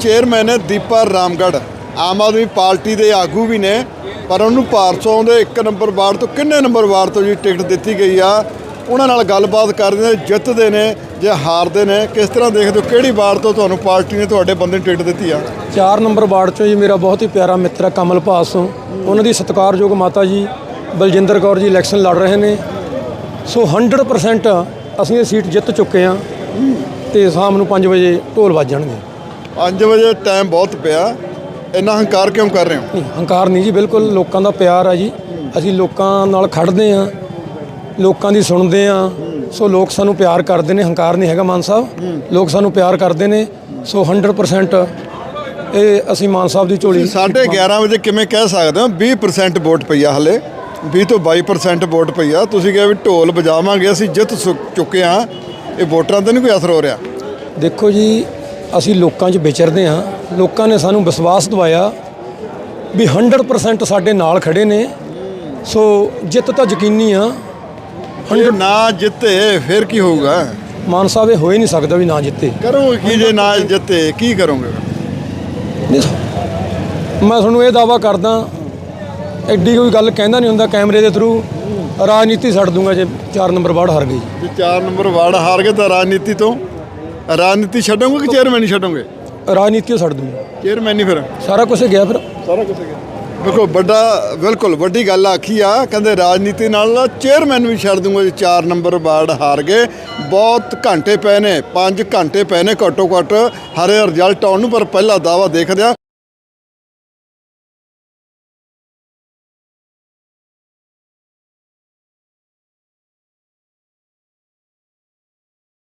Chairman ਹੈ Deepa Ramgarh. Aam Aadmi party ਦੇ ਆਗੂ ਵੀ ਨੇ, ਪਰ ਉਹਨੂੰ ਭਾਰਤੋਂ ਦੇ ਇੱਕ ਨੰਬਰ ਵਾਰਡ ਤੋਂ ਕਿੰਨੇ ਨੰਬਰ ਵਾਰਡ ਤੋਂ ਜੀ ਟਿਕਟ ਦਿੱਤੀ ਗਈ ਆ? ਉਹਨਾਂ ਨਾਲ ਗੱਲਬਾਤ ਕਰਦੇ ਨੇ, ਜਿੱਤਦੇ ਨੇ ਜਾਂ ਹਾਰਦੇ ਨੇ, ਕਿਸ ਤਰ੍ਹਾਂ ਦੇਖਦੇ ਹੋ, ਕਿਹੜੀ ਵਾਰਡ ਤੋਂ ਤੁਹਾਨੂੰ ਪਾਰਟੀ ਨੇ ਤੁਹਾਡੇ ਬੰਦੇ ਨੂੰ ਟਿਕਟ ਦਿੱਤੀ ਆ? ਚਾਰ ਨੰਬਰ ਵਾਰਡ ਚੋਂ ਜੀ ਮੇਰਾ ਬਹੁਤ ਹੀ ਪਿਆਰਾ ਮਿੱਤਰ ਹੈ ਕਮਲ ਭਾਸੋਂ। ਉਹਨਾਂ ਦੀ ਸਤਿਕਾਰਯੋਗ ਮਾਤਾ ਜੀ ਬਲਜਿੰਦਰ ਕੌਰ ਜੀ ਇਲੈਕਸ਼ਨ ਲੜ ਰਹੇ ਨੇ। ਸੋ 100% ਅਸੀਂ ਇਹ ਸੀਟ ਜਿੱਤ ਚੁੱਕੇ ਹਾਂ ਤੇ ਸ਼ਾਮ ਨੂੰ 5 ਵਜੇ ਢੋਲ ਵੱਜ ਜਾਣਗੇ। 5 ਵਜੇ ਟਾਈਮ ਬਹੁਤ ਪਿਆ। ਇੰਨਾ ਹੰਕਾਰ ਕਿਉਂ ਕਰ ਰਹੇ ਹੋ? ਨਹੀਂ ਹੰਕਾਰ ਨਹੀਂ ਜੀ ਬਿਲਕੁਲ ਲੋਕਾਂ ਦਾ ਪਿਆਰ ਆ ਜੀ। ਅਸੀਂ ਲੋਕਾਂ ਨਾਲ ਖੜਦੇ ਆ ਲੋਕਾਂ ਦੀ ਸੁਣਦੇ ਆ ਸੋ ਲੋਕ ਸਾਨੂੰ ਪਿਆਰ ਕਰਦੇ ਨੇ ਹੰਕਾਰ ਨਹੀਂ ਹੈਗਾ ਮਾਨ ਸਾਹਿਬ। ਲੋਕ ਸਾਨੂੰ ਪਿਆਰ ਕਰਦੇ ਨੇ ਸੋ 100% ਇਹ ਅਸੀਂ ਮਾਨ ਸਾਹਿਬ ਦੀ ਝੋਲੀ ਸਾਢੇ 11 ਵਜੇ ਕਿਵੇਂ ਕਹਿ ਸਕਦੇ ਹੋ? 20% ਵੋਟ ਪਈ ਆ ਹਲੇ। 20 ਤੋਂ 22% ਵੋਟ ਪਈ ਆ। ਤੁਸੀਂ ਕਿਹਾ ਵੀ ਢੋਲ ਵਜਾਵਾਂਗੇ ਅਸੀਂ ਜਿੱਤ ਚੁੱਕੇ ਆ ਇਹ ਵੋਟਰਾਂ ਤੇ ਨਹੀਂ ਕੋਈ ਅਸਰ ਹੋ ਰਿਹਾ? ਦੇਖੋ ਜੀ ਅਸੀਂ ਲੋਕਾਂ 'ਚ ਵਿਚਰਦੇ ਹਾਂ। ਲੋਕਾਂ ਨੇ ਸਾਨੂੰ ਵਿਸ਼ਵਾਸ ਦਿਵਾਇਆ ਵੀ 100% ਸਾਡੇ ਨਾਲ ਖੜੇ ਨੇ। ਸੋ ਜਿੱਤ ਤਾਂ ਯਕੀਨੀ ਆ। ਜੇ ਨਾ ਜਿੱਤੇ ਫਿਰ ਕੀ ਹੋਊਗਾ? ਮਾਨ ਸਾਹਿਬ ਇਹ ਹੋ ਹੀ ਨਹੀਂ ਸਕਦਾ ਵੀ ਨਾ ਜਿੱਤੇ। ਕਰੋਗੇ ਕੀ ਜੇ ਨਾ ਜਿੱਤੇ ਕੀ ਕਰੋਗੇ? ਮੈਂ ਤੁਹਾਨੂੰ ਇਹ ਦਾਵਾ ਕਰਦਾ ਐਡੀ ਕੋਈ ਗੱਲ ਕਹਿੰਦਾ ਨਹੀਂ ਹੁੰਦਾ ਕੈਮਰੇ ਦੇ ਥਰੂ ਰਾਜਨੀਤੀ ਛੱਡ ਦੂੰਗਾ ਜੇ 4 ਨੰਬਰ ਵਾਰਡ ਹਾਰ ਗਈ। ਜੇ 4 ਨੰਬਰ ਵਾਰਡ ਹਾਰ ਗਏ ਤਾਂ ਰਾਜਨੀਤੀ ਤੋਂ ਰਾਜਨੀਤੀ ਛੱਡੋਗੇ ਕਿ ਚੇਅਰਮੈਨ ਹੀ ਛੱਡੋਗੇ? ਰਾਜਨੀਤੀ ਛੱਡ ਦੂੰਗਾ। ਚੇਅਰਮੈਨ ਹੀ ਫਿਰ? ਸਾਰਾ ਕੁਝ ਗਿਆ ਫਿਰ। ਸਾਰਾ ਕੁਝ ਗਿਆ। ਦੇਖੋ ਵੱਡਾ ਬਿਲਕੁਲ ਵੱਡੀ ਗੱਲ ਆਖੀ ਆ ਕਹਿੰਦੇ ਰਾਜਨੀਤੀ ਨਾਲ ਚੇਅਰਮੈਨ ਵੀ ਛੱਡ ਦੂੰਗਾ ਜੇ 4 ਨੰਬਰ ਵਾਰਡ ਹਾਰ ਗਏ ਬਹੁਤ ਘੰਟੇ ਪਏ ਨੇ 5 ਘੰਟੇ ਪਏ ਨੇ ਘੱਟੋ ਘੱਟ ਹਰੇ ਰਿਜ਼ਲਟ ਆਉਣ ਨੂੰ ਪਰ ਪਹਿਲਾ ਦਾਵਾ ਦੇਖਦੇ ਆ।